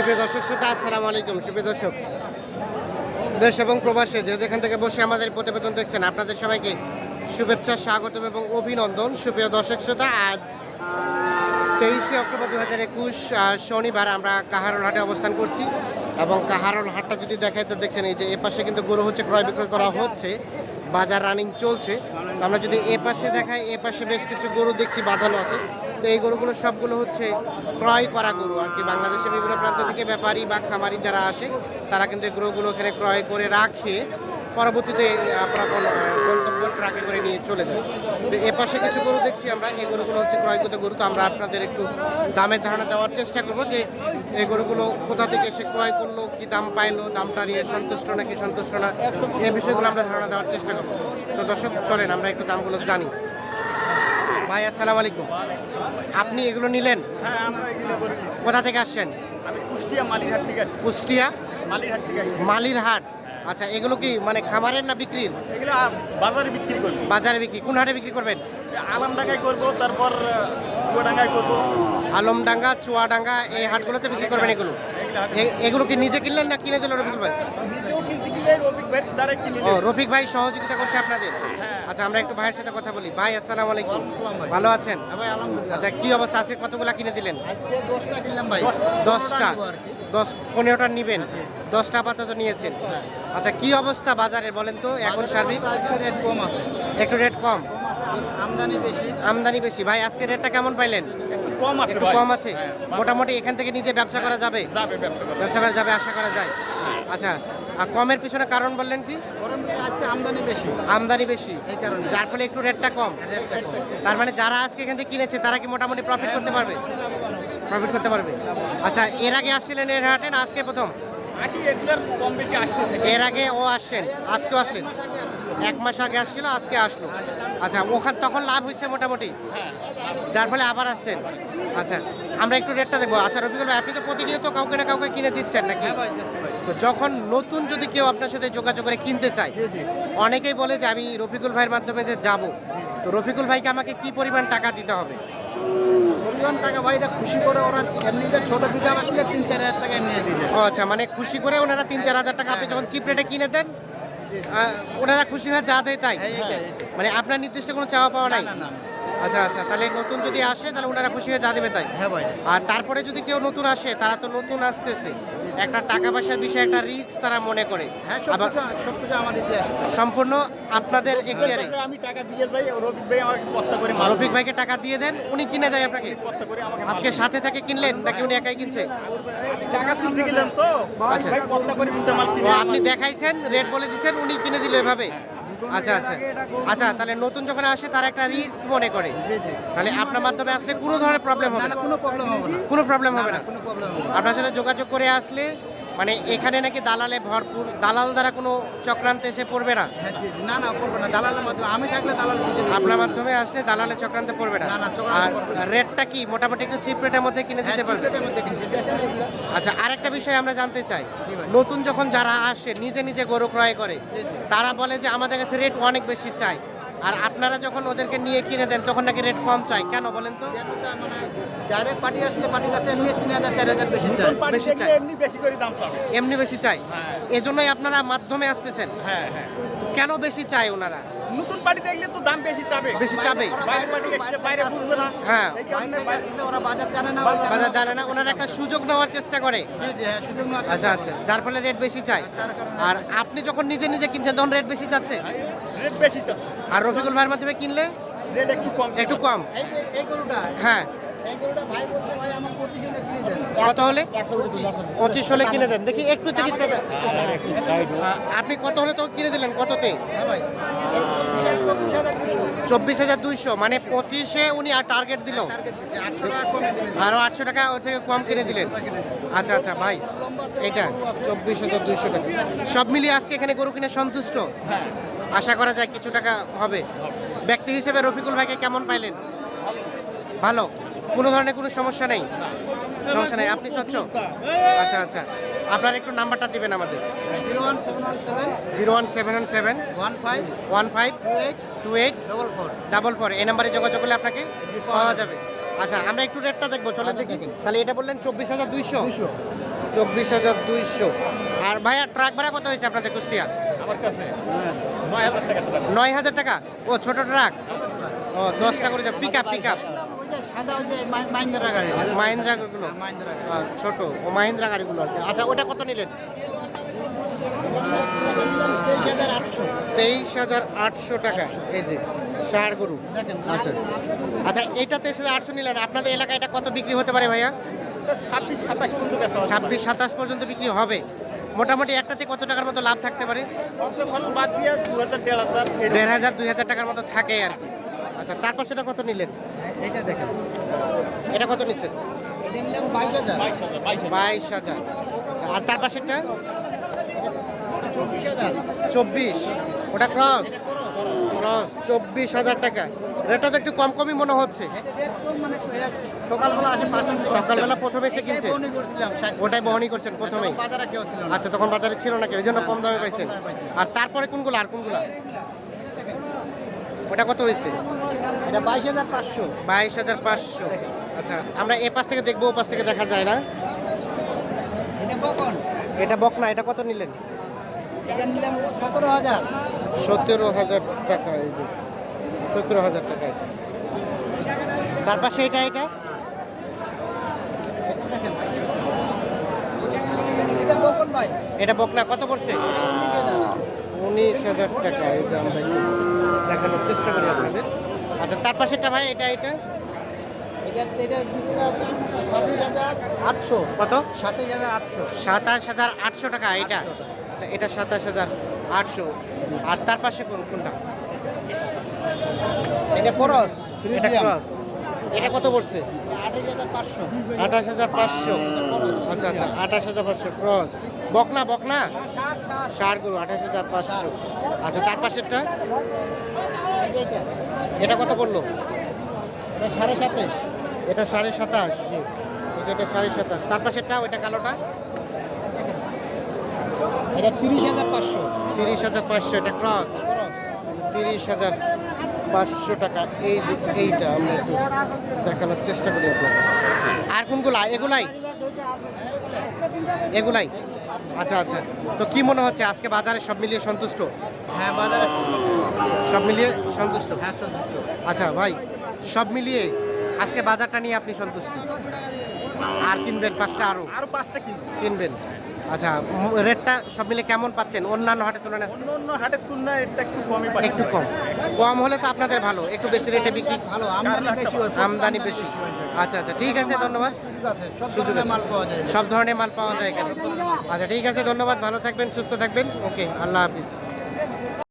সুপ্রিয় দর্শক, শ্রোতা, আসসালামু আলাইকুম। সুপ্রিয় দর্শক, দেশ এবং প্রবাসে যে যেখান থেকে বসে আমাদের প্রতিবেদন দেখছেন, আপনাদের সবাইকে শুভেচ্ছা, স্বাগতম এবং অভিনন্দন। সুপ্রিয় দর্শক, শ্রোতা, আজ তেইশে অক্টোবর দু হাজার একুশ শনিবার আমরা কাহারোল হাটে অবস্থান করছি এবং কাহারোল হাটটা যদি দেখায় তো দেখছেন এই যে এ পাশে কিন্তু গরু হচ্ছে, ক্রয় বিক্রয় করা হচ্ছে, বাজার রানিং চলছে। আমরা যদি এ পাশে দেখাই, এ পাশে বেশ কিছু গরু দেখছি, বাঁধানো আছে। তো এই গরুগুলো সবগুলো হচ্ছে ক্রয় করা গরু আর কি। বাংলাদেশের বিভিন্ন প্রান্ত থেকে ব্যাপারী বা খামারি যারা আসে, তারা কিন্তু এই গরুগুলো এখানে ক্রয় করে রাখে, পরবর্তীতে আপনার গন্তব্য ট্রাকে করে নিয়ে চলে যায়। তো এ পাশে কিছু গরু দেখছি আমরা, এই গরুগুলো হচ্ছে ক্রয়কৃত গরু। তো আমরা আপনাদের একটু দামের ধারণা দেওয়ার চেষ্টা করব যে এই গরুগুলো কোথা থেকে এসে ক্রয় করল, কি দাম পাইলো, দামটা নিয়ে সন্তুষ্ট নাকি সন্তুষ্ট না এই বিষয়গুলো আমরা ধারণা দেওয়ার চেষ্টা করব। তো দর্শক, চলেন আমরা একটু দামগুলো জানি। ভাই আসসালাম আলাইকুম। আপনি এগুলো নিলেন? হ্যাঁ আমরা এগুলো কোথা থেকে আসছেন? আমি কুষ্টিয়া মালিরহাট আছে কুষ্টিয়া? হাট আচ্ছা এগুলো কি মানে খামারের না বিক্রির? এগুলো বাজারে বিক্রি করব বাজারে বিক্রি। কোন হাটে বিক্রি করবেন? আলামডাঙ্গায় করব তারপর চুয়াডাঙ্গায় করব। আলমডাঙ্গা চুয়াডাঙ্গা এই হাটগুলোতে বিক্রি করবেন এগুলো? এগুলো কি নিজে কিনলেন না কিনে দিল রফিক ভাই ও রফিক ভাই সহযোগিতা করছে আপনাদের? আচ্ছা আমরা একটু ভাইয়ের সাথে কথা বলি। ভাই আসসালামু আলাইকুম। ভালো আছেন? আচ্ছা কি অবস্থা? আছে কতগুলা কিনে দিলেন? দশটা কিনলাম ভাই। দশটা। দশ পনেরোটা নিবেন? দশটা আপাতত নিয়েছেন। আচ্ছা কি অবস্থা বাজারে বলেন তো? এখন সার্বিক? রেট কম আছে। একটু রেট কম। আমদানি বেশি। আমদানি বেশি। ভাই আজকে রেটটা কেমন পাইলেন? কম আছে একটু কম আছে। হ্যাঁ, মোটামুটি এখান থেকে নিজে ব্যবসা করা যাবে? যাবে ব্যবসা করা যাবে আশা করা যায়। আচ্ছা আর কমের পিছনে কারণ বললেন কি? আজকে আমদানি বেশি। আমদানি বেশি। এই কারণে। যার ফলে একটু রেটটা কম। রেটটা কম। তার মানে যারা আজকে এখান থেকে কিনেছে তারা কি মোটামুটি প্রফিট করতে পারবে? প্রফিট করতে পারবে। আচ্ছা এর আগে আসছিলেন এর হাটে না আজকে প্রথম? আসি এগুলোর কম বেশি আসতে থাকে। এর আগে ও আসছেন আজকেও আসলেন? এক মাস আগে আসছিল আজকে আসলো। আচ্ছা ওখান তখন লাভ হয়েছে মোটামুটি? যার ফলে আবার আসছেন? আচ্ছা আমরা একটু রেটটা দেখব। আচ্ছা রফিকুল ভাই আপনি তো প্রতিনিয়ত কাউকে না কাউকে কিনে দিচ্ছেন নাকি? হ্যাঁ তো যখন নতুন যদি কেউ আপনার সাথে যোগাযোগ করে কিনতে চায় অনেকেই বলে যে আমি রফিকুল ভাইয়ের মাধ্যমে যে যাব তো রফিকুল ভাইকে আমাকে কি পরিমাণ টাকা দিতে হবে? পরিমাণ টাকা ভাই এটা খুশি করে ওরা এমনি যে ছোট পিকআপ আসলে তিন চার হাজার টাকা নিয়ে আচ্ছা মানে খুশি করে ওনারা তিন চার হাজার টাকা আপনি যখন চিপ রেটে কিনে দেন ওনারা খুশি হয়ে যা দেয় তাই? হ্যাঁ। মানে আপনার নির্দিষ্ট কোনো চাওয়া পাওয়া নাই? না। আচ্ছা আচ্ছা তাহলে নতুন যদি আসে তাহলে ওনারা খুশি হয়ে যা দেবে তাই? হ্যাঁ ভাই। আর তারপরে যদি কেউ নতুন আসে তারা তো নতুন আসতেছে। একটা টাকা পয়সার বিষয়ে একটা রিস্ক তারা মনে করে। হ্যাঁ সব আবার কিছু সব কিছু আমার নিচে সম্পূর্ণ আপনাদের এখতিয়ারে আমি টাকা দিয়ে যাই রফিক ভাই আমাকে কষ্ট করে রফিক ভাইকে টাকা দিয়ে দেন উনি কিনে দেয় আপনাকে। কষ্ট করে আমাকে আজকে সাথে থেকে কিনলেন নাকি উনি একাই কিনছে? টাকা তুলতে গেলাম তো। আচ্ছা। ভাই কষ্ট করে মাল কিনে আপনি দেখাইছেন রেট বলে দিচ্ছেন উনি কিনে দিল এভাবে। আচ্ছা আচ্ছা। আচ্ছা তাহলে নতুন যখন আসে তার একটা রিস্ক মনে করে। তাহলে আপনার মাধ্যমে আসলে কোনো ধরনের প্রবলেম হবে না। কোনো প্রবলেম হবে না। কোনো প্রবলেম হবে না। আপনার সাথে যোগাযোগ করে আসলে মানে এখানে নাকি দালালে ভরপুর দালাল দ্বারা কোনো চক্রান্তে এসে পড়বে না? হ্যাঁ না না করবে না। দালালের মাধ্যমে আমি থাকলে দালাল আপনার মাধ্যমে আসলে দালালে চক্রান্তে পড়বে না? আর রেটটা কি? মোটামুটি একটু চিপ রেটের মধ্যে কিনে হ্যাঁ দিতে পারবে আচ্ছা আরেকটা বিষয় আমরা জানতে চাই। নতুন যখন যারা আসে নিজে নিজে গরু ক্রয় করে। তারা বলে যে আমাদের কাছে রেট অনেক বেশি চাই। আর আপনারা যখন ওদেরকে নিয়ে কিনে দেন তখন নাকি রেট কম চাই কেন বলেন তো? মানে ডাইরেক্ট পার্টি আসলে পার্টির কাছে এমনি তিন হাজার চার হাজার বেশি চাই বেশি চাই। এমনি বেশি করে দাম চাবে এমনি বেশি চাই হ্যাঁ। এজন্যই আপনারা মাধ্যমে আসতেছেন? হ্যাঁ হ্যাঁ। কেন বেশি চাই ওনারা? নতুন পার্টি দেখলে তো দাম বেশি চাবে। বেশি চাবে বাইরে পার্টি এসে বাইরে বুঝবে না। হ্যাঁ। এই কারণে ওরা বাজার জানে না বাজার- জানে না ওনারা একটা সুযোগ নেওয়ার চেষ্টা করে। জি জি হ্যাঁ সুযোগ নেওয়ার আচ্ছা আচ্ছা যার ফলে রেট বেশি চাই আর আপনি যখন নিজে নিজে কিনছেন তখন রেট বেশি যাচ্ছে রেট বেশি চাচ্ছে। আর রফিকুল ভাইয়ের মাধ্যমে কিনলে? রেট একটু কম। একটু কম। এই গরুটা হ্যাঁ। এই গরুটা ভাই বলছে ভাই আমার পঁচিশ হলে কিনে দেন। কত হলে? পঁচিশ হলে। কিনে দেন। দেখি একটু দেন। আ, আপনি কত হলে তো কিনে দিলেন? কততে? হ্যাঁ ভাই। চব্বিশ হাজার দুইশো। মানে পঁচিশে উনি আর টার্গেট দিল। আরও আটশো টাকা ওর থেকে কম কিনে দিলেন। আচ্ছা আচ্ছা ভাই এটা চব্বিশ হাজার দুইশো টাকা। সব মিলিয়ে আজকে এখানে গরু কিনে সন্তুষ্ট? আশা করা যায় কিছু টাকা হবে। ব্যক্তি হিসেবে রফিকুল ভাইকে কেমন পাইলেন? ভালো? কোনো ধরনের কোনো সমস্যা নেই? সমস্যা নেই। আপনি স্বচ্ছ? আচ্ছা আচ্ছা। আপনার একটু নাম্বারটা দিবেন আমাদের। Zero one seven one seven. Zero one seven one seven one five. One five two eight two eight. Double four double four এই নাম্বারে যোগাযোগ করলে আপনাকে পাওয়া যাবে। আচ্ছা আমরা একটু রেটটা দেখব। চলেন দেখি। তাহলে এটা বললেন চব্বিশ হাজার দুইশো। চব্বিশ হাজার দুইশো। আর ভাইয়া ট্রাক ভাড়া কত হয়েছে আপনাদের কুষ্টিয়া? আমার কাছে নয় হাজার টাকা। টাকা নয় হাজার টাকা? ও ছোট ট্রাক? ও দশটা করে যা পিক আপ পিক আপ মাহিন্দ্রাগুলো হ্যাঁ, ছোট। ও মাহিন্দ্রা গাড়িগুলো আর কি। আচ্ছা ওটা কত নিলেন? তেইশ হাজার আটশো তেইশ হাজার আটশো টাকা। এই যে ষাড় গরু। আচ্ছা। আচ্ছা এইটা তেইশ হাজার আটশো নিলেন। আপনাদের এলাকায় এটা কত বিক্রি হতে পারে ভাইয়া? ছাব্বিশ সাতাশ পর্যন্ত ছাব্বিশ সাতাশ পর্যন্ত বিক্রি হবে। মোটামুটি একটাতে কত টাকার মতো লাভ থাকতে পারে। দেড় হাজার দুই হাজার টাকার মতো থাকে আর কি। আচ্ছা তারপর সেটা কত নিলেন? এইটা দেখেন। এটা কত নিচ্ছেন বাইশ হাজার। বাইশ হাজার আচ্ছা আর তার পাশেরটা? চব্বিশ হাজার। চব্বিশ। ওটা ক্রস। ক্রস। চব্বিশ হাজার টাকা। রেটটা তো একটু কম কমই মনে হচ্ছে। এটা কম মানে সকালবেলা সকালবেলা প্রথমে এসে কিনছে? ওটাই বহনই করছেন প্রথমেই তখন বাজারে ছিল না। আচ্ছা তখন বাজারে ছিল নাকি ওই জন্য কম দামে পাইছেন। কম দামে পাইছি। আর তারপরে কোনগুলো? আর কোনগুলো? ওটা কত হয়েছে? এটা বাইশ হাজার পাঁচশো। বাইশ হাজার পাঁচশো। আচ্ছা আমরা এ পাশ থেকে দেখব ও পাশ থেকে দেখা যায় না। এটা কখন এটা বকনা এটা কত নিলেন? এটা নিলাম সতেরো হাজার। সতেরো হাজার টাকা এই যে। সতেরো হাজার টাকা তার পাশে এটা এটা? এটা বকনা কত পড়ছে? উনিশ হাজার টাকা এই যে আমরা দেখানোর চেষ্টা করি আপনাদের। আচ্ছা তার পাশেরটা ভাই এটা এটা? আটশো। কত? সাতাশ হাজার আটশো। সাতাশ হাজার আটশো টাকা এটা? আচ্ছা, এটা সাতাশ হাজার আটশো। আর তার পাশে কোন কোনটা? এটা খরচ এটা ক্রস। এটা কত পড়ছে? আঠাশ হাজার পাঁচশো। আচ্ছা আচ্ছা আঠাশ হাজার পাঁচশো ক্রস বকনা বকনা? ষাট গরু আঠাশ হাজার পাঁচশো। আচ্ছা তার পাশেরটা? এটা কত পড়ল? এটা সাড়ে সাতাশ। এটা সাড়ে সাতাশ। এটা সাড়ে সাতাশ। তার পাশেরটা ওইটা কালোটা? এটা তিরিশ হাজার পাঁচশো। তিরিশ হাজার পাঁচশো এটা ক্রস তিরিশ হাজার। পাঁচশো টাকা। এই যে এইটা আমরা একটু দেখানোর চেষ্টা করি আপনাকে আর কোনগুলা? এগুলাই? এগুলাই? আচ্ছা আচ্ছা। তো কি মনে হচ্ছে? আজকে বাজারে সব মিলিয়ে সন্তুষ্ট? হ্যাঁ বাজারে সব মিলিয়ে। সন্তুষ্ট? হ্যাঁ সন্তুষ্ট। আচ্ছা ভাই সব মিলিয়ে আজকে বাজারটা নিয়ে আপনি সন্তুষ্ট? আর কিনবেন পাঁচটা আরও আরও পাঁচটা কিনবো। কিনবেন। আচ্ছা রেটটা সব মিলে কেমন পাচ্ছেন? অন্যান্য হাটের তুলনায়? অন্য অন্য হাটের তুলনায় এটা একটু কমই পাচ্ছি। একটু কম। কম হলে তো আপনাদের ভালো। একটু বেশি রেটে বিক্রি ভালো আমদানি বেশি হয় আমদানি বেশি। আচ্ছা আচ্ছা ঠিক আছে ধন্যবাদ। সুযোগ আছে সব সুযোগ ধরনের মাল পাওয়া যায়। সব ধরনের মাল পাওয়া যায় এখানে। আচ্ছা ঠিক আছে ধন্যবাদ ভালো থাকবেন সুস্থ থাকবেন। ওকে আল্লাহ হাফিজ।